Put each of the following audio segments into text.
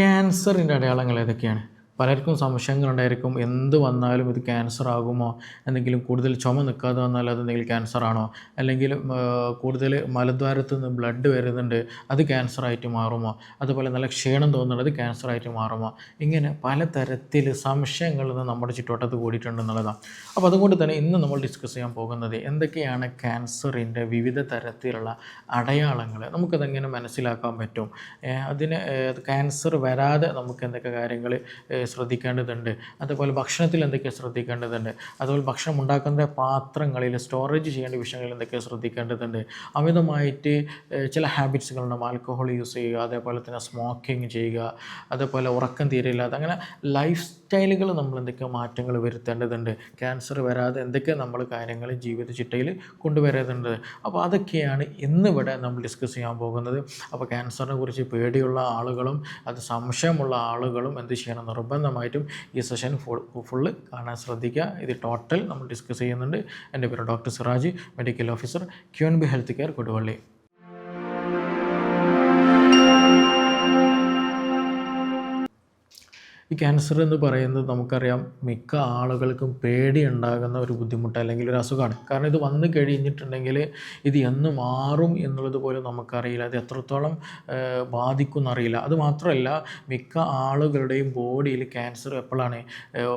ക്യാൻസറിന്റെ അടയാളങ്ങൾ ഏതൊക്കെയാണ്? പലർക്കും സംശയങ്ങളുണ്ടായിരിക്കും. എന്ത് വന്നാലും ഇത് ക്യാൻസർ ആകുമോ? എന്തെങ്കിലും കൂടുതൽ ചുമ നിൽക്കാതെ വന്നാൽ അത് എന്തെങ്കിലും ക്യാൻസർ ആണോ? അല്ലെങ്കിൽ കൂടുതൽ മലദ്വാരത്ത് നിന്ന് ബ്ലഡ് വരുന്നുണ്ട് അത് ക്യാൻസർ ആയിട്ട് മാറുമോ? അതുപോലെ നല്ല ക്ഷീണം തോന്നുന്നത് ക്യാൻസർ ആയിട്ട് മാറുമോ? ഇങ്ങനെ പലതരത്തിൽ സംശയങ്ങൾ നമ്മുടെ ചുറ്റുവട്ടത്ത് കൂടിയിട്ടുണ്ട് എന്നുള്ളതാണ്. അപ്പോൾ അതുകൊണ്ട് തന്നെ ഇന്ന് നമ്മൾ ഡിസ്കസ് ചെയ്യാൻ പോകുന്നത് എന്തൊക്കെയാണ് ക്യാൻസറിന്റെ വിവിധ തരത്തിലുള്ള അടയാളങ്ങൾ? നമുക്കതെങ്ങനെ മനസ്സിലാക്കാൻ പറ്റും? അതിന് ക്യാൻസർ വരാതെ നമുക്ക് എന്തൊക്കെ കാര്യങ്ങൾ ശ്രദ്ധിക്കേണ്ടതുണ്ട്. അതുപോലെ ഭക്ഷണത്തിൽ എന്തൊക്കെ ശ്രദ്ധിക്കേണ്ടതുണ്ട്? അതുപോലെ ഭക്ഷണം ഉണ്ടാക്കുന്ന പാത്രങ്ങളിൽ സ്റ്റോറേജ് ചെയ്യേണ്ട വിഷയങ്ങളിൽ എന്തൊക്കെ ശ്രദ്ധിക്കേണ്ടതുണ്ട്? അമിതമായിട്ട് ചില ഹാബിറ്റ്സുകളുണ്ട് ആൽക്കഹോൾ യൂസ് ചെയ്യുക അതേപോലെ തന്നെ സ്മോക്കിംഗ് ചെയ്യുക അതേപോലെ ഉറക്കം തീരില്ലാതെ അങ്ങനെ ലൈഫ് സ്റ്റൈലുകൾ നമ്മൾ എന്തൊക്കെ മാറ്റങ്ങൾ വരുത്തേണ്ടതുണ്ട്? ക്യാൻസർ വരാതെ എന്തൊക്കെ നമ്മൾ കാര്യങ്ങൾ ജീവിത ചിട്ടയിൽ കൊണ്ടുവരേണ്ടത് അപ്പോൾ അതൊക്കെയാണ് ഇന്നിവിടെ നമ്മൾ ഡിസ്കസ് ചെയ്യാൻ പോകുന്നത്. അപ്പോൾ ക്യാൻസറിനെ കുറിച്ച് പേടിയുള്ള ആളുകളും അത് സംശയമുള്ള ആളുകളും എന്ത് ചെയ്യണം നിർബന്ധമായിട്ടും ഈ സെഷൻ ഫുൾ ഫുള്ള് കാണാൻ ശ്രദ്ധിക്കുക. ഇത് ടോട്ടൽ നമ്മൾ ഡിസ്കസ് ചെയ്യുന്നുണ്ട്. എന്റെ പേര് doctor Siraj medical officer Q N B health care Koduvally. ഈ ക്യാൻസർ എന്ന് പറയുന്നത് നമുക്കറിയാം മിക്ക ആളുകൾക്കും പേടി ഉണ്ടാകുന്ന ഒരു ബുദ്ധിമുട്ട് അല്ലെങ്കിൽ ഒരു അസുഖമാണ്. കാരണം ഇത് വന്നു കഴിഞ്ഞിട്ടുണ്ടെങ്കിൽ ഇത് എന്ന് മാറും എന്നുള്ളത് പോലും നമുക്കറിയില്ല. അത് എത്രത്തോളം ഏഹ്, ബാധിക്കും എന്നറിയില്ല അത് മാത്രമല്ല മിക്ക ആളുകളുടെയും ബോഡിയിൽ ക്യാൻസർ എപ്പോഴാണ്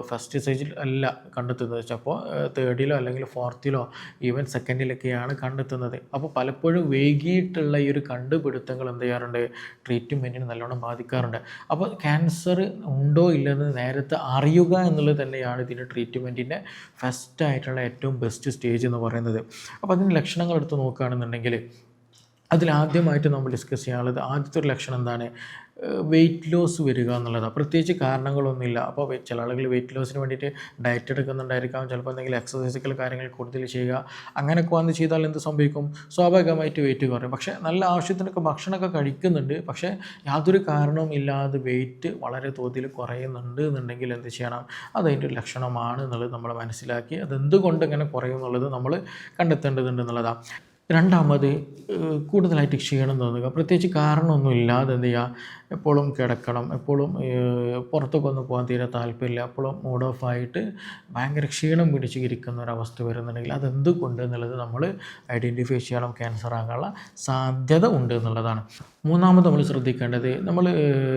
ഫസ്റ്റ് സ്റ്റേജിൽ അല്ല കണ്ടെത്തുന്നത്. ചിലപ്പോൾ തേർഡിലോ അല്ലെങ്കിൽ ഫോർത്തിലോ ഈവൻ സെക്കൻഡിലൊക്കെയാണ് കണ്ടെത്തുന്നത്. അപ്പോൾ പലപ്പോഴും വൈകിയിട്ടുള്ള ഈ ഒരു കണ്ടുപിടുത്തങ്ങൾ എന്ത് ചെയ്യാറുണ്ട്? ട്രീറ്റ്മെന്റിന് നല്ലോണം ബാധിക്കാറുണ്ട്. അപ്പോൾ ക്യാൻസർ ഉണ്ടോ ഇല്ലെന്ന് നേരത്തെ അറിയുക എന്നുള്ളത് തന്നെയാണ് ഇതിന്റെ ട്രീറ്റ്മെന്റിന്റെ ഫസ്റ്റ് ആയിട്ടുള്ള ഏറ്റവും ബെസ്റ്റ് സ്റ്റേജ് എന്ന് പറയുന്നത്. അപ്പോൾ അതിന്റെ ലക്ഷണങ്ങൾ എടുത്ത് നോക്കുകയാണെന്നുണ്ടെങ്കിൽ അതിലാദ്യമായിട്ട് നമ്മൾ ഡിസ്കസ് ചെയ്യാനുള്ളത് ആദ്യത്തെ ഒരു ലക്ഷണം എന്താണ്? വെയിറ്റ് ലോസ് വരിക എന്നുള്ളതാണ് പ്രത്യേകിച്ച് കാരണങ്ങളൊന്നുമില്ല. അപ്പോൾ ചില ആളുകൾ വെയിറ്റ് ലോസിന് വേണ്ടിയിട്ട് ഡയറ്റ് എടുക്കുന്നുണ്ടായിരിക്കാം. ചിലപ്പോൾ എന്തെങ്കിലും എക്സസൈസുകൾ കാര്യങ്ങൾ കൂടുതൽ ചെയ്യുക. അങ്ങനെയൊക്കെ വന്ന് ചെയ്താൽ എന്ത് സംഭവിക്കും? സ്വാഭാവികമായിട്ട് വെയിറ്റ് കുറയും. പക്ഷേ നല്ല ആവശ്യത്തിനൊക്കെ ഭക്ഷണമൊക്കെ കഴിക്കുന്നുണ്ട്. പക്ഷേ യാതൊരു കാരണവും ഇല്ലാതെ വെയിറ്റ് വളരെ തോതിൽ കുറയുന്നുണ്ട് എന്നുണ്ടെങ്കിൽ എന്ത് ചെയ്യണം? അതതിന്റെ ഒരു ലക്ഷണമാണ് എന്നുള്ളത് നമ്മൾ മനസ്സിലാക്കി അതെന്തുകൊണ്ട് ഇങ്ങനെ കുറയും എന്നുള്ളത് നമ്മൾ കണ്ടെത്തേണ്ടതുണ്ട് എന്നുള്ളതാണ് രണ്ടാമത് കൂടുതലായിട്ട് ക്ഷീണം തോന്നുക. പ്രത്യേകിച്ച് കാരണമൊന്നും ഇല്ലാതെ എന്ത് ചെയ്യുക? എപ്പോഴും കിടക്കണം എപ്പോഴും പുറത്തൊക്കെ പോകാൻ തീരെ താല്പര്യമില്ല. എപ്പോഴും മൂഡ് ഓഫ് ആയിട്ട് ഭയങ്കര ക്ഷീണം പിടിച്ച് ഇരിക്കുന്ന ഒരവസ്ഥ വരുന്നുണ്ടെങ്കിൽ അതെന്തുകൊണ്ട് എന്നുള്ളത് നമ്മൾ ഐഡന്റിഫൈ ചെയ്യണം ക്യാൻസർ ആകാനുള്ള സാധ്യത ഉണ്ട് എന്നുള്ളതാണ്. മൂന്നാമത് നമ്മൾ ശ്രദ്ധിക്കേണ്ടത് നമ്മൾ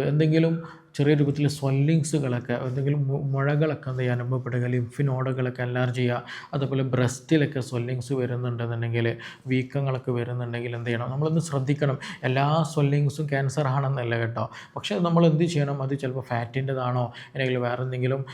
എന്തെങ്കിലും ചെറിയ രൂപത്തിൽ സ്വെല്ലിങ്സുകളൊക്കെ എന്തെങ്കിലും മുഴകളൊക്കെ എന്ത് ചെയ്യുക അനുഭവപ്പെടുക ലിംഫിനോഡുകളൊക്കെ അലർജി ചെയ്യുക അതുപോലെ ബ്രസ്റ്റിലൊക്കെ സ്വെല്ലിങ്സ് വരുന്നുണ്ടെന്നുണ്ടെങ്കിൽ വീക്കങ്ങളൊക്കെ വരുന്നുണ്ടെങ്കിൽ എന്ത് ചെയ്യണം? നമ്മളൊന്ന് ശ്രദ്ധിക്കണം. എല്ലാ സ്വെല്ലിങ്സും ക്യാൻസർ ആണെന്നല്ല കേട്ടോ. പക്ഷേ നമ്മൾ എന്ത് ചെയ്യണം? അത് ചിലപ്പോൾ ഫാറ്റിന്റെതാണോ? അല്ലെങ്കിൽ വേറെ എന്തെങ്കിലും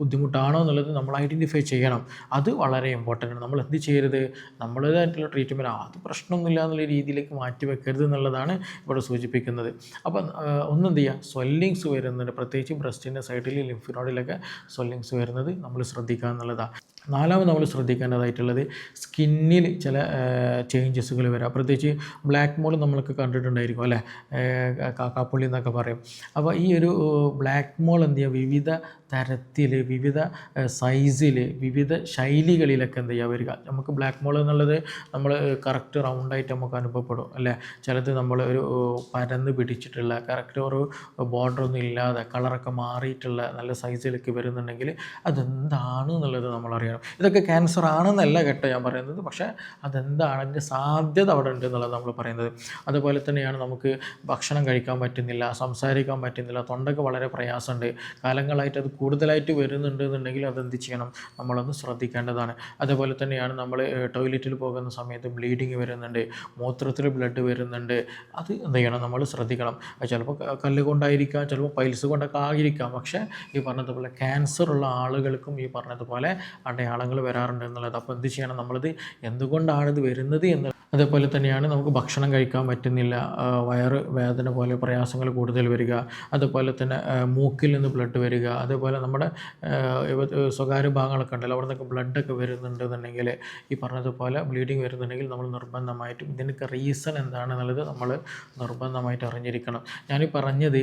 ബുദ്ധിമുട്ടാണോ എന്നുള്ളത് നമ്മൾ ഐഡന്റിഫൈ ചെയ്യണം. അത് വളരെ ഇമ്പോർട്ടന്റ് ആണ്. നമ്മൾ എന്ത് ചെയ്യരുത്? നമ്മളേതായിട്ടുള്ള ആ അത് പ്രശ്നമൊന്നുമില്ല എന്നുള്ള രീതിയിലേക്ക് മാറ്റി വെക്കരുത് എന്നുള്ളതാണ് ഇവിടെ സൂചിപ്പിക്കുന്നത്. അപ്പം ഒന്നെന്ത് ചെയ്യുക? സ്വെല്ലിങ്സ് വരുന്നുണ്ട്. പ്രത്യേകിച്ച് ബ്രസ്റ്റിന്റെ സൈഡിൽ ലിംഫിനോഡിലൊക്കെ സ്വെല്ലിങ്സ് വരുന്നത് നമ്മൾ ശ്രദ്ധിക്കുക എന്നുള്ളതാണ്. നാലാമത് നമ്മൾ ശ്രദ്ധിക്കേണ്ടതായിട്ടുള്ളത് സ്കിന്നിൽ ചില ചേഞ്ചസുകൾ വരാം. പ്രത്യേകിച്ച് ബ്ലാക്ക് മോൾ നമ്മൾക്ക് കണ്ടിട്ടുണ്ടായിരിക്കും അല്ലേ? കാക്കാപ്പുള്ളി എന്നൊക്കെ പറയും. അപ്പോൾ ഈ ഒരു ബ്ലാക്ക് മോൾ എന്ത് ചെയ്യുക? വിവിധ തരത്തിൽ വിവിധ സൈസിൽ വിവിധ ശൈലികളിലൊക്കെ എന്ത് ചെയ്യുക? വരിക. നമുക്ക് ബ്ലാക്ക് മോൾ എന്നുള്ളത് നമ്മൾ കറക്റ്റ് റൗണ്ടായിട്ട് നമുക്ക് അനുഭവപ്പെടും അല്ലേ? ചിലത് നമ്മൾ ഒരു പരന്ന് പിടിച്ചിട്ടുള്ള കറക്റ്റ് ഒരു ബോർഡർ ഒന്നും ഇല്ലാതെ കളറൊക്കെ മാറിയിട്ടുള്ള നല്ല സൈസിലൊക്കെ വരുന്നുണ്ടെങ്കിൽ അതെന്താണ് എന്നുള്ളത് നമ്മൾ അറിയണം ഇതൊക്കെ ക്യാൻസർ ആണെന്നല്ല കേട്ടോ ഞാൻ പറയുന്നത്. പക്ഷേ അതെന്താണ്? അതിന്റെ സാധ്യത അവിടെ ഉണ്ട് എന്നുള്ളത് നമ്മൾ പറയുന്നത്. അതുപോലെ തന്നെയാണ് നമുക്ക് ഭക്ഷണം കഴിക്കാൻ പറ്റുന്നില്ല സംസാരിക്കാൻ പറ്റുന്നില്ല തൊണ്ടയ്ക്ക് വളരെ പ്രയാസമുണ്ട്. കാലങ്ങളായിട്ട് അത് കൂടുതലായിട്ട് വരുന്നുണ്ട് എന്നുണ്ടെങ്കിൽ അതെന്ത് ചെയ്യണം? നമ്മളൊന്ന് ശ്രദ്ധിക്കേണ്ടതാണ്. അതുപോലെ തന്നെയാണ് നമ്മൾ ടോയ്ലറ്റിൽ പോകുന്ന സമയത്ത് ബ്ലീഡിങ് വരുന്നുണ്ട് മൂത്രത്തിൽ ബ്ലഡ് വരുന്നുണ്ട്. അത് എന്ത് ചെയ്യണം? നമ്മൾ ശ്രദ്ധിക്കണം. ചിലപ്പോൾ കല്ല് കൊണ്ടായിരിക്കാം ചിലപ്പോൾ പൈൽസ് കൊണ്ടൊക്കെ ആയിരിക്കാം. പക്ഷേ ഈ പറഞ്ഞതുപോലെ ക്യാൻസർ ഉള്ള ആളുകൾക്കും ഈ പറഞ്ഞതുപോലെ അടയാളങ്ങൾ വരാറുണ്ട് എന്നുള്ളത്. അപ്പോൾ എന്ത് ചെയ്യണം? നമ്മളിത് എന്തുകൊണ്ടാണ് ഇത് വരുന്നത് എന്ന് അതേപോലെ തന്നെയാണ് നമുക്ക് ഭക്ഷണം കഴിക്കാൻ പറ്റുന്നില്ല വയറ് വേദന പോലെ പ്രയാസങ്ങൾ കൂടുതൽ വരിക അതുപോലെ തന്നെ മൂക്കിൽ നിന്ന് ബ്ലഡ് വരിക അതേപോലെ നമ്മുടെ സ്വകാര്യ ഭാഗങ്ങളൊക്കെ ഉണ്ടല്ലോ അവിടെ നിന്നൊക്കെ ബ്ലഡൊക്കെ വരുന്നുണ്ടെന്നുണ്ടെങ്കിൽ ഈ പറഞ്ഞതുപോലെ ബ്ലീഡിങ് വരുന്നുണ്ടെങ്കിൽ നമ്മൾ നിർബന്ധമായിട്ടും ഇതിനൊക്കെ റീസൺ എന്താണെന്നുള്ളത് നമ്മൾ നിർബന്ധമായിട്ട് അറിഞ്ഞിരിക്കണം. ഞാനീ പറഞ്ഞത്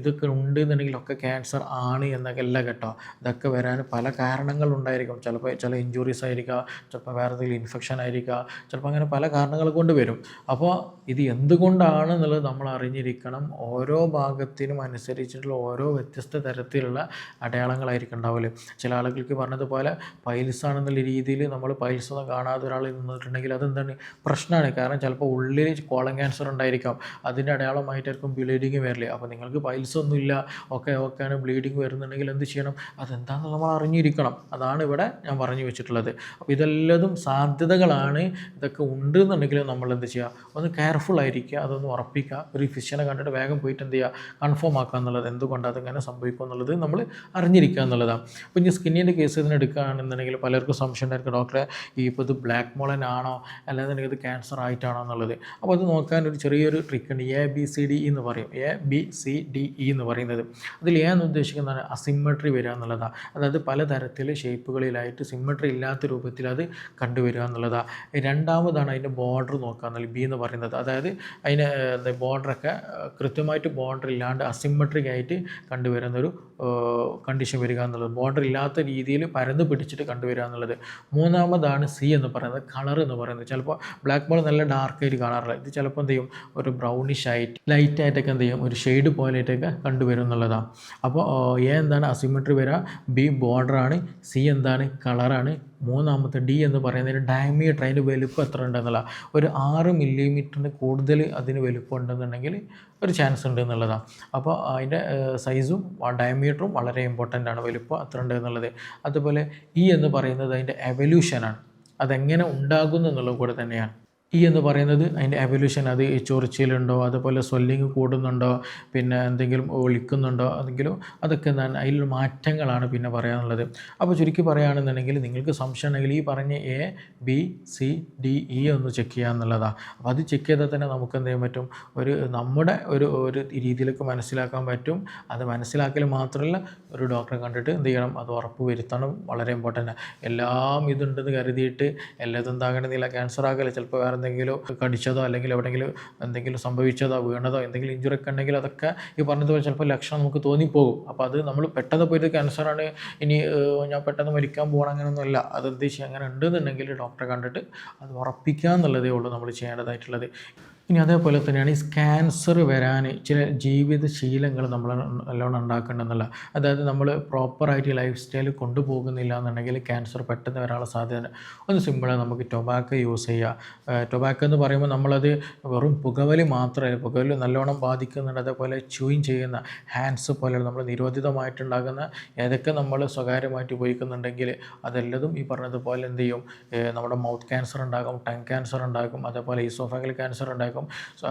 ഇതൊക്കെ ഉണ്ട് എന്നുണ്ടെങ്കിലൊക്കെ ക്യാൻസർ ആണ് എന്നൊക്കെ അല്ല കേട്ടോ. ഇതൊക്കെ വരാൻ പല കാരണങ്ങളുണ്ടായിരിക്കും. ചിലപ്പോൾ ചില ഇഞ്ചുറീസ് ആയിരിക്കാം ചിലപ്പോൾ വേറെ എന്തെങ്കിലും ഇൻഫെക്ഷൻ ആയിരിക്കാം ചിലപ്പോൾ അങ്ങനെ പല കാരണങ്ങൾ കൊണ്ട് വരും. അപ്പോൾ ഇത് എന്തുകൊണ്ടാണ് എന്നുള്ളത് നമ്മൾ അറിഞ്ഞിരിക്കണം. ഓരോ ഭാഗത്തിനും അനുസരിച്ചിട്ടുള്ള ഓരോ വ്യത്യസ്ത തരത്തിലുള്ള അടയാളങ്ങളായിരിക്കും ഉണ്ടാവില്ല ചില ആളുകൾക്ക് പറഞ്ഞതുപോലെ പൈൽസ് ആണെന്നുള്ള രീതിയിൽ നമ്മൾ പൈൽസ് ഒന്നും കാണാതെ ഒരാൾ നിന്നിട്ടുണ്ടെങ്കിൽ അതെന്താണ്? പ്രശ്നമാണ്. കാരണം ചിലപ്പോൾ ഉള്ളിൽ കോളം ക്യാൻസർ ഉണ്ടായിരിക്കാം. അതിന്റെ അടയാളമായിട്ടായിരിക്കും ബ്ലീഡിങ് വരില്ലേ അപ്പോൾ നിങ്ങൾക്ക് പൈൽസ് ഒന്നുമില്ല ഓക്കെ ഓക്കെയാണ് ബ്ലീഡിങ് വരുന്നുണ്ടെങ്കിൽ എന്ത് ചെയ്യണം? അതെന്താണെന്ന് നമ്മൾ അറിഞ്ഞിരിക്കണം. അതാണ് ഇവിടെ ഞാൻ പറഞ്ഞു വെച്ചിട്ടുള്ളത്. അപ്പോൾ ഇതെല്ലതും സാധ്യതകളാണ്. ഇതൊക്കെ ഉണ്ട് എന്നുണ്ടെങ്കിൽ നമ്മൾ എന്ത് ചെയ്യുക? ഒന്ന് കെയർഫുൾ ആയിരിക്കുക അതൊന്ന് ഉറപ്പിക്കുക. ഒരു ഫിഷ്യനെ കണ്ടിട്ട് വേഗം പോയിട്ട് എന്ത് ചെയ്യുക? കൺഫേം ആക്കുക എന്നുള്ളത്. എന്തുകൊണ്ട് അതിങ്ങനെ സംഭവിക്കും എന്നുള്ളത് നമ്മൾ അറിഞ്ഞിരിക്കുക എന്നുള്ളതാണ്. അപ്പോൾ ഇനി സ്കിന്നിന്റെ കേസ് ഇതിന് എടുക്കുകയാണെന്നുണ്ടെങ്കിൽ പലർക്കും സംശയം ഉണ്ടായിരിക്കും. ഡോക്ടറെ ഈ ഇപ്പോൾ ഇത് ബ്ലാക്ക് മോളൻ ആണോ? അല്ലാന്നുണ്ടെങ്കിൽ ഇത് ക്യാൻസർ ആയിട്ടാണോ എന്നുള്ളത്. അപ്പോൾ അത് നോക്കാൻ ഒരു ചെറിയൊരു ട്രിക്ക് ഉണ്ട്. എ ബി സി ഡി എന്ന് പറയും. A B C D E എന്ന് പറയുന്നത്. അതിൽ എ എന്ന് ഉദ്ദേശിക്കുന്നതാണ് അസിമെട്രി വരിക എന്നുള്ളതാണ്. അതായത് പലതരത്തിൽ ഷേപ്പുകളിലായിട്ട് സിമെട്രി ഇല്ലാത്ത രൂപത്തിൽ അത് കണ്ടുവരിക എന്നുള്ളതാണ്. രണ്ടാമതാണ് അതിന്റെ ബോർഡർ നോക്കുക എന്നാൽ ബി എന്ന് പറയുന്നത്. അതായത് അതിന് ബോർഡറൊക്കെ കൃത്യമായിട്ട് ബോർഡർ ഇല്ലാണ്ട് അസിമെട്രിക് ആയിട്ട് കണ്ടുവരുന്നൊരു കണ്ടീഷൻ വരിക എന്നുള്ളത് ബോർഡർ ഇല്ലാത്ത രീതിയിൽ പരന്ന് പിടിച്ചിട്ട് കണ്ടുവരിക എന്നുള്ളത്. മൂന്നാമതാണ് സി എന്ന് പറയുന്നത് കളർ എന്ന് പറയുന്നത്. ചിലപ്പോൾ ബ്ലാക്ക് ബോൾ നല്ല ഡാർക്ക് ആയിട്ട് കാണാറില്ല. ഇത് ചിലപ്പോൾ എന്ത് ചെയ്യും? ഒരു ബ്രൗണിഷ് ആയിട്ട് ലൈറ്റ് ആയിട്ടൊക്കെ എന്ത് ചെയ്യും? ഒരു ഷെയ്ഡ് പോലെയായിട്ടൊക്കെ കണ്ടുവരും എന്നുള്ളതാണ് അപ്പോൾ എ എന്താണ് അസിമെട്രി വരിക? ബി ബോർഡറാണ് സി എന്താണ്? കളറാണ് മൂന്നാമത്തെ ഡി എന്ന് പറയുന്നതിന് ഡയമീറ്റർ അതിന്റെ വലുപ്പം എത്ര ഉണ്ടെന്നുള്ള ഒരു ആറ് മില്ലിമീറ്ററിന് കൂടുതൽ അതിന് വലുപ്പം ഉണ്ടെന്നുണ്ടെങ്കിൽ ഒരു ചാൻസ് ഉണ്ട് എന്നുള്ളതാണ്. അപ്പോൾ അതിന്റെ സൈസും ഡയമീറ്ററും വളരെ ഇമ്പോർട്ടന്റ് ആണ്. വലുപ്പം അത്ര ഉണ്ട് എന്നുള്ളത്. അതുപോലെ ഇ എന്ന് പറയുന്നത് അതിന്റെ എവല്യൂഷനാണ് അതെങ്ങനെ ഉണ്ടാകുന്നു എന്നുള്ളത് കൂടെ തന്നെയാണ്. ഇ എന്ന് പറയുന്നത് അതിന്റെ എവല്യൂഷൻ അത് ചൊറിച്ചിലുണ്ടോ അതുപോലെ സ്വെല്ലിങ് കൂടുന്നുണ്ടോ പിന്നെ എന്തെങ്കിലും ഒളിക്കുന്നുണ്ടോ അതെങ്കിലും അതൊക്കെ എന്താണ് അതിൽ മാറ്റങ്ങളാണ് പിന്നെ പറയാനുള്ളത്. അപ്പോൾ ചുരുക്കി പറയുകയാണെന്നുണ്ടെങ്കിൽ നിങ്ങൾക്ക് സംശയം ഉണ്ടെങ്കിൽ ഈ പറഞ്ഞ A B C D E ഒന്ന് ചെക്ക് ചെയ്യുക എന്നുള്ളതാണ് അപ്പോൾ അത് ചെക്ക് ചെയ്താൽ തന്നെ നമുക്ക് എന്ത് ചെയ്യാൻ പറ്റും? ഒരു നമ്മുടെ ഒരു ഒരു രീതിയിലേക്ക് മനസ്സിലാക്കാൻ പറ്റും. അത് മനസ്സിലാക്കൽ മാത്രമല്ല ഒരു ഡോക്ടറെ കണ്ടിട്ട് എന്ത് ചെയ്യണം? അത് ഉറപ്പ് വരുത്തണം. വളരെ ഇമ്പോർട്ടന്റ് എല്ലാം ഇതുണ്ടെന്ന് കരുതിയിട്ട് എല്ലാതും എന്താകണമെന്നില്ല ക്യാൻസർ ആകല ചിലപ്പോൾ വേറെ എന്തെങ്കിലും കടിച്ചതോ അല്ലെങ്കിൽ എവിടെയെങ്കിലും എന്തെങ്കിലും സംഭവിച്ചതോ വീണതോ എന്തെങ്കിലും ഇഞ്ചുറി ഒക്കെ ഉണ്ടെങ്കിൽ അതൊക്കെ ഈ പറഞ്ഞതുപോലെ ചിലപ്പോൾ ലക്ഷണം നമുക്ക് തോന്നിപ്പോകും. അപ്പോൾ അത് നമ്മൾ പെട്ടെന്ന് പോയിട്ട് ക്യാൻസറാണ് ഇനി ഞാൻ പെട്ടെന്ന് മരിക്കാൻ പോകണം അങ്ങനെയൊന്നുമല്ല. അത് ഉദ്ദേശിച്ച് അങ്ങനെ ഉണ്ടെന്നുണ്ടെങ്കിൽ ഡോക്ടറെ കണ്ടിട്ട് അത് ഉറപ്പിക്കുക എന്നുള്ളതേ ഉള്ളൂ നമ്മൾ ചെയ്യേണ്ടതായിട്ടുള്ളത്. ഇനി അതേപോലെ തന്നെയാണ് ഈ ക്യാൻസർ വരാൻ ചില ജീവിത ശീലങ്ങൾ നമ്മൾ നല്ലോണം ഉണ്ടാക്കേണ്ടതെന്നുള്ള അതായത് നമ്മൾ പ്രോപ്പറായിട്ട് ലൈഫ് സ്റ്റൈൽ കൊണ്ടുപോകുന്നില്ല എന്നുണ്ടെങ്കിൽ ക്യാൻസർ പെട്ടെന്ന് വരാനുള്ള സാധ്യത. ഒന്ന് സിമ്പിളാണ് നമുക്ക് ടൊബാക്കോ യൂസ് ചെയ്യുക ടൊബാക്കോ എന്ന് പറയുമ്പോൾ നമ്മളത് വെറും പുകവലി മാത്രമല്ല പുകവലി നല്ലോണം ബാധിക്കുന്നുണ്ട്. അതേപോലെ ചൂയിങ് ചെയ്യുന്ന ഹാൻഡ്സ് പോലെ നമ്മൾ നിരോധിതമായിട്ടുണ്ടാകുന്ന ഏതൊക്കെ നമ്മൾ സ്വകാര്യമായിട്ട് ഉപയോഗിക്കുന്നുണ്ടെങ്കിൽ അതെല്ലതും ഈ പറഞ്ഞതുപോലെ എന്ത് ചെയ്യും? നമ്മുടെ മൗത്ത് ക്യാൻസർ ഉണ്ടാകും ടങ് ക്യാൻസർ ഉണ്ടാകും അതേപോലെ ഈസോഫാഗൽ ക്യാൻസർ ഉണ്ടാകും. സോ,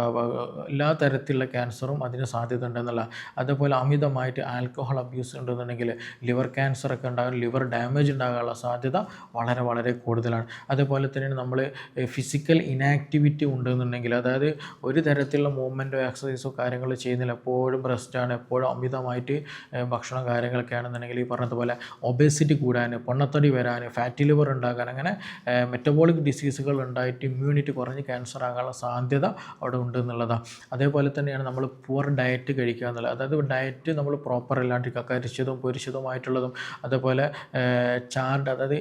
എല്ലാ തരത്തിലുള്ള ക്യാൻസറും അതിന് സാധ്യത ഉണ്ടെന്നുള്ള അതേപോലെ അമിതമായിട്ട് ആൽക്കഹോൾ അബ്യൂസ് ഉണ്ടെന്നുണ്ടെങ്കിൽ ലിവർ ക്യാൻസർ ഒക്കെ ഉണ്ടാകും ലിവർ ഡാമേജ് ഉണ്ടാകാനുള്ള സാധ്യത വളരെ വളരെ കൂടുതലാണ്. അതേപോലെ തന്നെ നമ്മൾ ഫിസിക്കൽ ഇനാക്ടിവിറ്റി ഉണ്ടെന്നുണ്ടെങ്കിൽ അതായത് ഒരു തരത്തിലുള്ള മൂവ്മെന്റോ എക്സസൈസോ കാര്യങ്ങൾ ചെയ്യുന്നില്ല എപ്പോഴും റെസ്റ്റാണ് എപ്പോഴും അമിതമായിട്ട് ഭക്ഷണം കാര്യങ്ങളൊക്കെ ആണെന്നുണ്ടെങ്കിൽ ഈ പറഞ്ഞതുപോലെ ഒബേസിറ്റി കൂടാൻ പൊണ്ണത്തടി വരാൻ ഫാറ്റി ലിവർ ഉണ്ടാകാൻ അങ്ങനെ മെറ്റബോളിക് ഡിസീസുകൾ ഉണ്ടായിട്ട് ഇമ്മ്യൂണിറ്റി കുറഞ്ഞ് ക്യാൻസർ ആകാനുള്ള സാധ്യത അവിടെ ഉണ്ട് എന്നുള്ളതാണ്. അതേപോലെ തന്നെയാണ് നമ്മൾ പുവർ ഡയറ്റ് കഴിക്കുക എന്നുള്ളത്. അതായത് ഡയറ്റ് നമ്മൾ പ്രോപ്പർ അല്ലാണ്ടിരിക്കുക. കരിച്ചതും പൊരിച്ചതുമായിട്ടുള്ളതും അതേപോലെ ചാർഡ് അതായത്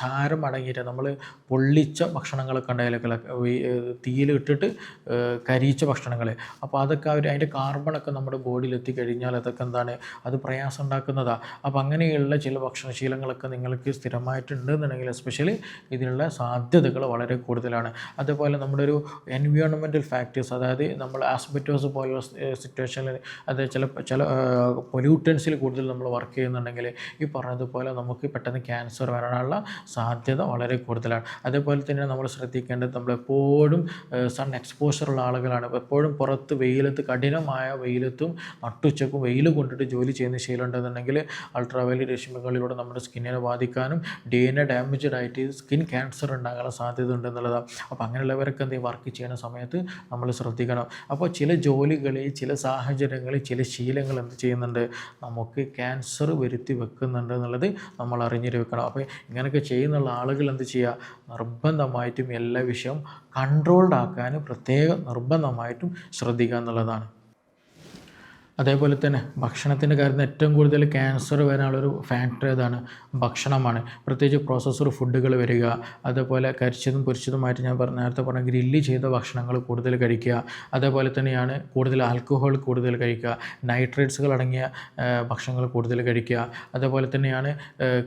ചാരം അടങ്ങിയിട്ട് നമ്മൾ പൊള്ളിച്ച ഭക്ഷണങ്ങളൊക്കെ ഉണ്ടായാലൊക്കെ തീയിൽ ഇട്ടിട്ട് കരിയിച്ച ഭക്ഷണങ്ങൾ. അപ്പോൾ അതൊക്കെ അവർ അതിന്റെ കാർബണൊക്കെ നമ്മുടെ ബോഡിയിൽ എത്തിക്കഴിഞ്ഞാൽ അതൊക്കെ എന്താണ്? അത് പ്രയാസം ഉണ്ടാക്കുന്നതാണ് അപ്പോൾ അങ്ങനെയുള്ള ചില ഭക്ഷണശീലങ്ങളൊക്കെ നിങ്ങൾക്ക് സ്ഥിരമായിട്ടുണ്ട് എന്നുണ്ടെങ്കിൽ എസ്പെഷ്യലി ഇതിനുള്ള സാധ്യതകൾ വളരെ കൂടുതലാണ്. അതേപോലെ നമ്മുടെ ഒരു എൻവിയോൺമെന്റൽ ഫാക്ടേഴ്സ് അതായത് നമ്മൾ ആസ്പെറ്റോസ് പോലുള്ള സിറ്റുവേഷനിൽ അതായത് ചില ചില പൊല്യൂട്ടൻസിൽ കൂടുതൽ നമ്മൾ വർക്ക് ചെയ്യുന്നുണ്ടെങ്കിൽ ഈ പറഞ്ഞതുപോലെ നമുക്ക് പെട്ടെന്ന് ക്യാൻസർ വരാനുള്ള സാധ്യത വളരെ കൂടുതലാണ്. അതേപോലെ തന്നെ നമ്മൾ ശ്രദ്ധിക്കേണ്ടത് നമ്മളെപ്പോഴും സൺ എക്സ്പോഷർ ഉള്ള ആളുകളാണ്. എപ്പോഴും പുറത്ത് വെയിലത്ത് കഠിനമായ വെയിലത്തും നട്ടുച്ചക്കും വെയിൽ കൊണ്ടിട്ട് ജോലി ചെയ്യുന്ന ശീലം ഉണ്ടെന്നുണ്ടെങ്കിൽ അൾട്രാവയലറ്റ് രശ്മികളിലൂടെ നമ്മുടെ സ്കിന്നിനെ ബാധിക്കാനും ഡി എൻ എ ഡാമേജഡ് ആയിട്ട് സ്കിൻ ക്യാൻസർ ഉണ്ടാകാനുള്ള സാധ്യത ഉണ്ടെന്നുള്ളതാണ്. അപ്പോൾ അങ്ങനെയുള്ളവരൊക്കെ എന്തെങ്കിലും വർക്ക് ചെയ്യുന്ന സമയത്ത് നമ്മൾ ശ്രദ്ധിക്കണം. അപ്പോൾ ചില ജോലികളിൽ ചില സാഹചര്യങ്ങളിൽ ചില ശീലങ്ങൾ എന്ത് ചെയ്യുന്നുണ്ട്? നമുക്ക് ക്യാൻസർ വരുത്തി വെക്കുന്നുണ്ട് എന്നുള്ളത് നമ്മൾ അറിഞ്ഞിരിക്കണം അപ്പോൾ ഇങ്ങനെയൊക്കെ ചെയ്യുന്ന ആളുകൾ എന്ത് ചെയ്യുക? നിർബന്ധമായിട്ടും എല്ലാ വിഷയവും കൺട്രോൾഡ് ആക്കാനും പ്രത്യേകം നിർബന്ധമായിട്ടും ശ്രദ്ധിക്കുക എന്നുള്ളതാണ്. അതേപോലെ തന്നെ ഭക്ഷണത്തിന്റെ കാര്യത്തിൽ ഏറ്റവും കൂടുതൽ ക്യാൻസർ വരാനുള്ളൊരു ഫാക്ടർ ഏതാണ്? ഭക്ഷണമാണ്. പ്രത്യേകിച്ച് പ്രോസസ്സർ ഫുഡുകൾ വരിക അതേപോലെ കരിച്ചതും പൊരിച്ചതുമായിട്ട് ഞാൻ പറഞ്ഞ നേരത്തെ പറഞ്ഞ ഗ്രില്ല് ചെയ്ത ഭക്ഷണങ്ങൾ കൂടുതൽ കഴിക്കുക അതേപോലെ തന്നെയാണ് കൂടുതൽ ആൽക്കഹോൾ കൂടുതൽ കഴിക്കുക നൈട്രേറ്റ്സുകൾ അടങ്ങിയ ഭക്ഷണങ്ങൾ കൂടുതൽ കഴിക്കുക അതേപോലെ തന്നെയാണ്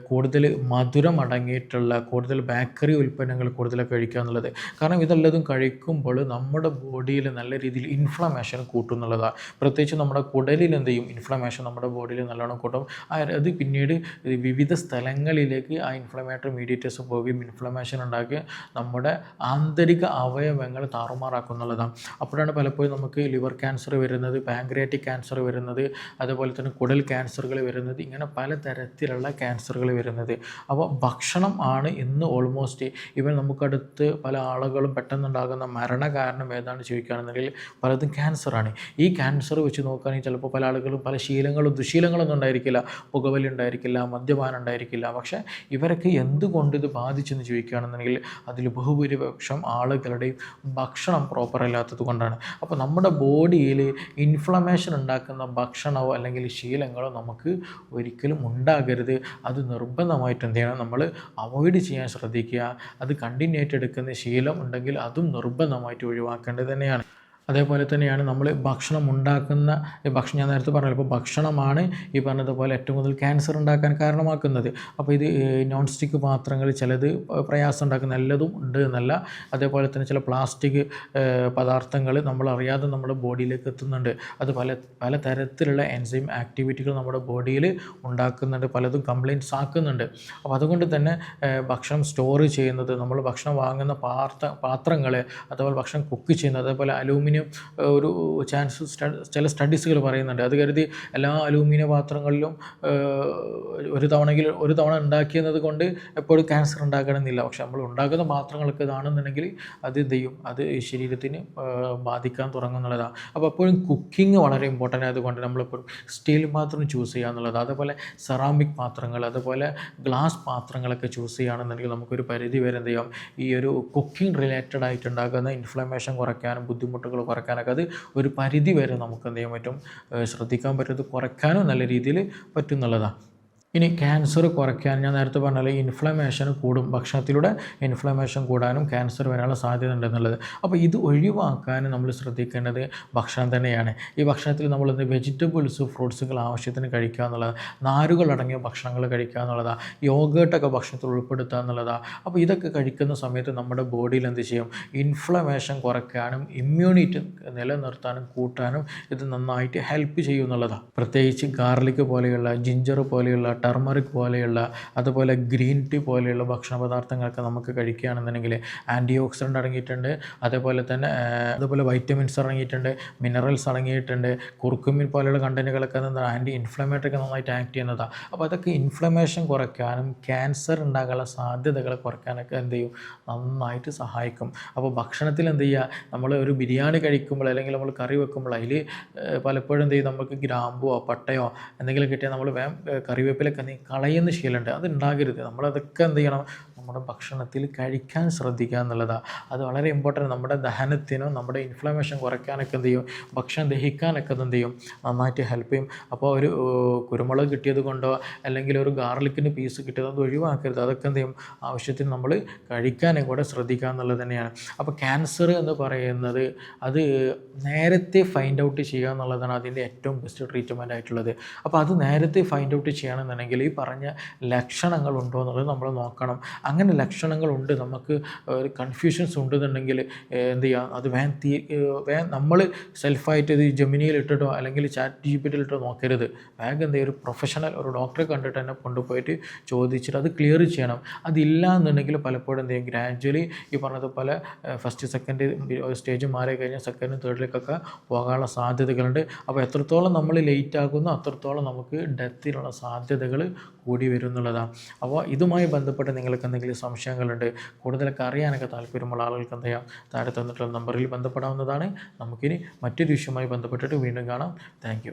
കൂടുതൽ മധുരം അടങ്ങിയിട്ടുള്ള കൂടുതൽ ബേക്കറി ഉൽപ്പന്നങ്ങൾ കൂടുതൽ കഴിക്കുക എന്നുള്ളത്. കാരണം ഇതെല്ലതും കഴിക്കുമ്പോൾ നമ്മുടെ ബോഡിയിൽ നല്ല രീതിയിൽ ഇൻഫ്ലമേഷൻ കൂട്ടുന്നുള്ളതാണ് പ്രത്യേകിച്ച് നമ്മുടെ കുടലിൽ എന്ത് ചെയ്യും ഇൻഫ്ലമേഷൻ നമ്മുടെ ബോഡിയിൽ നല്ലോണം കൂട്ടും. അത് പിന്നീട് വിവിധ സ്ഥലങ്ങളിലേക്ക് ആ ഇൻഫ്ലമേറ്ററി മീഡിയേറ്റേഴ്സ് പോവുകയും ഇൻഫ്ലമേഷൻ ഉണ്ടാക്കി നമ്മുടെ ആന്തരിക അവയവങ്ങൾ താറുമാറാക്കുന്നുള്ളതാണ് അപ്പോഴാണ് പലപ്പോഴും നമുക്ക് ലിവർ ക്യാൻസർ വരുന്നത് പാങ്ക്രിയാറ്റിക് ക്യാൻസർ വരുന്നത് അതുപോലെ തന്നെ കുടൽ ക്യാൻസറുകൾ വരുന്നത് ഇങ്ങനെ പല തരത്തിലുള്ള ക്യാൻസറുകൾ വരുന്നത്. അപ്പോൾ ഭക്ഷണം ആണ് ഇന്ന് ഓൾമോസ്റ്റ് ഇവൻ നമുക്കടുത്ത് പല ആളുകളും പെട്ടെന്നുണ്ടാകുന്ന മരണ കാരണം ഏതാണ് ചോദിക്കുകയാണെന്നുണ്ടെങ്കിൽ പലതും ക്യാൻസറാണ് ഈ ക്യാൻസർ വെച്ച് നോക്കുകയാണെങ്കിൽ ചിലപ്പോൾ പല ആളുകളും പല ശീലങ്ങളും ദുശീലങ്ങളൊന്നും ഉണ്ടായിരിക്കില്ല പുകവലി ഉണ്ടായിരിക്കില്ല മദ്യപാനം ഉണ്ടായിരിക്കില്ല. പക്ഷേ ഇവരൊക്കെ എന്തുകൊണ്ട് ഇത് ബാധിച്ചെന്ന് ചോദിക്കുകയാണെന്നുണ്ടെങ്കിൽ അതിൽ ബഹുഭൂരിപക്ഷം ആളുകളുടെയും ഭക്ഷണം പ്രോപ്പർ അല്ലാത്തത് കൊണ്ടാണ്. അപ്പോൾ നമ്മുടെ ബോഡിയിൽ ഇൻഫ്ലമേഷൻ ഉണ്ടാക്കുന്ന ഭക്ഷണമോ അല്ലെങ്കിൽ ശീലങ്ങളോ നമുക്ക് ഒരിക്കലും ഉണ്ടാകരുത്. അത് നിർബന്ധമായിട്ട് എന്ത് ചെയ്യണം? നമ്മൾ അവോയ്ഡ് ചെയ്യാൻ ശ്രദ്ധിക്കുക. അത് കണ്ടിന്യൂ ആയിട്ട് എടുക്കുന്ന ശീലം ഉണ്ടെങ്കിൽ അതും നിർബന്ധമായിട്ട് ഒഴിവാക്കേണ്ടത് തന്നെയാണ്. അതേപോലെ തന്നെയാണ് നമ്മൾ ഭക്ഷണം ഉണ്ടാക്കുന്ന ഭക്ഷണം ഞാൻ നേരത്തെ പറഞ്ഞു ഇപ്പോൾ ഭക്ഷണമാണ് ഈ പറഞ്ഞതുപോലെ ഏറ്റവും കൂടുതൽ ക്യാൻസർ ഉണ്ടാക്കാൻ കാരണമാക്കുന്നത്. അപ്പോൾ ഇത് നോൺ സ്റ്റിക്ക് പാത്രങ്ങൾ ചിലത് പ്രയാസം ഉണ്ടാക്കുന്ന നല്ലതും ഉണ്ട് എന്നല്ല. അതേപോലെ തന്നെ ചില പ്ലാസ്റ്റിക് പദാർത്ഥങ്ങൾ നമ്മൾ അറിയാതെ നമ്മുടെ ബോഡിയിലേക്ക് എത്തുന്നുണ്ട്. അത് പല പല തരത്തിലുള്ള എൻസൈം ആക്ടിവിറ്റികൾ നമ്മുടെ ബോഡിയിൽ ഉണ്ടാക്കുന്നുണ്ട് പലതും കംപ്ലയിന്റ്സ് ആക്കുന്നുണ്ട്. അപ്പോൾ അതുകൊണ്ട് തന്നെ ഭക്ഷണം സ്റ്റോർ ചെയ്യുന്നത് നമ്മൾ ഭക്ഷണം വാങ്ങുന്ന പാത്ര പാത്രങ്ങൾ അതേപോലെ ഭക്ഷണം കുക്ക് ചെയ്യുന്നത് അതേപോലെ അലൂമിനിയം ഒരു ചാൻസ് ചില സ്റ്റഡീസുകൾ പറയുന്നുണ്ട്. അത് കരുതി എല്ലാ അലൂമിനിയം പാത്രങ്ങളിലും ഒരു തവണയെങ്കിൽ ഒരു തവണ ഉണ്ടാക്കിയെന്നത് കൊണ്ട് എപ്പോഴും ക്യാൻസർ ഉണ്ടാക്കണമെന്നില്ല പക്ഷെ നമ്മൾ ഉണ്ടാക്കുന്ന പാത്രങ്ങൾക്ക് ഇതാണെന്നുണ്ടെങ്കിൽ അത് എന്ത് ചെയ്യും? അത് ശരീരത്തിന് ബാധിക്കാൻ തുടങ്ങുന്നുള്ളതാണ് അപ്പോൾ എപ്പോഴും കുക്കിംഗ് വളരെ ഇമ്പോർട്ടന്റ് ആയതുകൊണ്ട് നമ്മളെപ്പോഴും സ്റ്റീൽ പാത്രം ചൂസ് ചെയ്യുക എന്നുള്ളത്. അതുപോലെ സെറാമിക് പാത്രങ്ങൾ അതുപോലെ ഗ്ലാസ് പാത്രങ്ങളൊക്കെ ചൂസ് ചെയ്യുകയാണെന്നുണ്ടെങ്കിൽ നമുക്കൊരു പരിധി വരെ എന്ത് ചെയ്യാം? ഈ ഒരു കുക്കിംഗ് റിലേറ്റഡ് ആയിട്ടുണ്ടാകുന്ന ഇൻഫ്ലമേഷൻ കുറയ്ക്കാനും ബുദ്ധിമുട്ടുകൾ കുറയ്ക്കാനൊക്കെ അത് ഒരു പരിധി വരെ നമുക്ക് എന്ത് ചെയ്യാൻ പറ്റും? ശ്രദ്ധിക്കാൻ പറ്റും. അത് കുറയ്ക്കാനും നല്ല രീതിയിൽ പറ്റുന്നുള്ളതാണ് ഇനി ക്യാൻസർ കുറയ്ക്കാൻ ഞാൻ നേരത്തെ പറഞ്ഞാൽ ഇൻഫ്ലമേഷൻ കൂടും ഭക്ഷണത്തിലൂടെ ഇൻഫ്ലമേഷൻ കൂടാനും ക്യാൻസർ വരാനുള്ള സാധ്യത ഉണ്ടെന്നുള്ളത് അപ്പോൾ ഇത് ഒഴിവാക്കാൻ നമ്മൾ ശ്രദ്ധിക്കേണ്ടത് ഭക്ഷണം തന്നെയാണ്. ഈ ഭക്ഷണത്തിൽ നമ്മൾ വെജിറ്റബിൾസ് ഫ്രൂട്ട്സുകൾ ആവശ്യത്തിന് കഴിക്കുക എന്നുള്ളത്. നാരുകൾ അടങ്ങിയ ഭക്ഷണങ്ങൾ കഴിക്കുക എന്നുള്ളതാണ് യോഗേട്ടൊക്കെ ഭക്ഷണത്തിൽ ഉൾപ്പെടുത്തുക എന്നുള്ളതാണ് അപ്പോൾ ഇതൊക്കെ കഴിക്കുന്ന സമയത്ത് നമ്മുടെ ബോഡിയിൽ എന്ത് ചെയ്യും? ഇൻഫ്ലമേഷൻ കുറയ്ക്കാനും ഇമ്മ്യൂണിറ്റി നിലനിർത്താനും കൂട്ടാനും ഇത് നന്നായിട്ട് ഹെൽപ്പ് ചെയ്യും എന്നുള്ളതാണ് പ്രത്യേകിച്ച് ഗാർലിക് പോലെയുള്ള ജിഞ്ചർ പോലെയുള്ള ടർമറിക് പോലെയുള്ള അതുപോലെ ഗ്രീൻ ടീ പോലെയുള്ള ഭക്ഷണ പദാർത്ഥങ്ങളൊക്കെ നമുക്ക് കഴിക്കുകയാണെന്നുണ്ടെങ്കിൽ ആന്റി ഓക്സിഡന്റ് അടങ്ങിയിട്ടുണ്ട്. അതേപോലെ തന്നെ അതുപോലെ വൈറ്റമിൻസ് അടങ്ങിയിട്ടുണ്ട് മിനറൽസ് അടങ്ങിയിട്ടുണ്ട് കുർക്കുമിൻ പോലെയുള്ള കണ്ടന്റുകളൊക്കെ എന്താണ് ആന്റി ഇൻഫ്ലമേറ്ററി ഒക്കെ നന്നായിട്ട് ആക്ട് ചെയ്യുന്നതാണ് അപ്പോൾ അതൊക്കെ ഇൻഫ്ലമേഷൻ കുറയ്ക്കാനും ക്യാൻസർ ഉണ്ടാകാനുള്ള സാധ്യതകൾ കുറയ്ക്കാനൊക്കെ എന്ത് ചെയ്യും? നന്നായിട്ട് സഹായിക്കും. അപ്പോൾ ഭക്ഷണത്തിൽ എന്ത് ചെയ്യുക? നമ്മൾ ഒരു ബിരിയാണി കഴിക്കുമ്പോൾ അല്ലെങ്കിൽ നമ്മൾ കറി വെക്കുമ്പോൾ അതിൽ പലപ്പോഴും എന്ത് ചെയ്യും? നമുക്ക് ഗ്രാമ്പോ പട്ടയോ എന്തെങ്കിലും കിട്ടിയാൽ നമ്മൾ വേം കറിവേപ്പില എന്തെങ്കിലുമൊക്കെ നീ കളയുന്ന ശീലമുണ്ട്. അത് ഉണ്ടാകരുത് നമ്മളതൊക്കെ എന്ത് ചെയ്യണം? നമ്മുടെ ഭക്ഷണത്തിൽ കഴിക്കാൻ ശ്രദ്ധിക്കുക എന്നുള്ളതാണ് അത് വളരെ ഇമ്പോർട്ടന്റ് നമ്മുടെ ദഹനത്തിനും നമ്മുടെ ഇൻഫ്ലമേഷൻ കുറയ്ക്കാനൊക്കെ എന്ത് ചെയ്യും? ഭക്ഷണം ദഹിക്കാനൊക്കെ എന്ത് ചെയ്യും? നന്നായിട്ട് ഹെൽപ്പ് ചെയ്യും. അപ്പോൾ ഒരു കുരുമുളക് കിട്ടിയത് കൊണ്ടോ അല്ലെങ്കിൽ ഒരു ഗാർലിക്കിന് പീസ് കിട്ടിയത് അത് ഒഴിവാക്കരുത്. അതൊക്കെ എന്ത് ചെയ്യും? ആവശ്യത്തിന് നമ്മൾ കഴിക്കാനും കൂടെ ശ്രദ്ധിക്കുക എന്നുള്ളത് തന്നെയാണ്. അപ്പോൾ ക്യാൻസർ എന്ന് പറയുന്നത് അത് നേരത്തെ ഫൈൻഡ് ഔട്ട് ചെയ്യുക എന്നുള്ളതാണ് അതിന്റെ ഏറ്റവും ബെസ്റ്റ് ട്രീറ്റ്മെന്റ് ആയിട്ടുള്ളത്. അപ്പോൾ അത് നേരത്തെ ഫൈൻഡ് ഔട്ട് ചെയ്യണമെന്നുണ്ടെങ്കിൽ ഈ പറഞ്ഞ ലക്ഷണങ്ങൾ ഉണ്ടോ എന്നുള്ളത് നമ്മൾ നോക്കണം. അങ്ങനെ ലക്ഷണങ്ങളുണ്ട്. നമുക്ക് ഒരു കൺഫ്യൂഷൻസ് ഉണ്ടെന്നുണ്ടെങ്കിൽ എന്ത് ചെയ്യുക അത് വേൻ തീ വേൻ നമ്മൾ സെൽഫായിട്ട് ഇത് ജമിനിയിൽ ഇട്ടിട്ടോ അല്ലെങ്കിൽ ചാറ്റ് ജി നോക്കരുത്. വേഗം എന്ത് ഒരു പ്രൊഫഷണൽ ഒരു ഡോക്ടറെ കണ്ടിട്ട് തന്നെ കൊണ്ടുപോയിട്ട് ചോദിച്ചിട്ട് അത് ക്ലിയർ ചെയ്യണം. അതില്ല എന്നുണ്ടെങ്കിൽ പലപ്പോഴും എന്ത് ചെയ്യും? ഗ്രാജ്വലി ഈ പറഞ്ഞത് പോലെ ഫസ്റ്റ് സെക്കൻഡ് സ്റ്റേജ് മാറി കഴിഞ്ഞാൽ സെക്കൻഡും തേർഡിലേക്കൊക്കെ പോകാനുള്ള സാധ്യതകളുണ്ട്. അപ്പോൾ എത്രത്തോളം നമ്മൾ ലേറ്റ് ആകുന്നു അത്രത്തോളം നമുക്ക് ഡെത്തിനുള്ള സാധ്യതകൾ കൂടി വരും എന്നുള്ളതാണ് അപ്പോൾ ഇതുമായി ബന്ധപ്പെട്ട് നിങ്ങൾക്ക് എന്തെങ്കിലും സംശയങ്ങളുണ്ട് കൂടുതലൊക്കെ അറിയാനൊക്കെ താല്പര്യമുള്ള ആളുകൾക്ക് എന്ത് ചെയ്യാം? താഴെ തന്നിട്ടുള്ള നമ്പറിൽ ബന്ധപ്പെടാവുന്നതാണ്. നമുക്കിനി മറ്റൊരു വിഷയവുമായി ബന്ധപ്പെട്ടിട്ട് വീണ്ടും കാണാം. താങ്ക്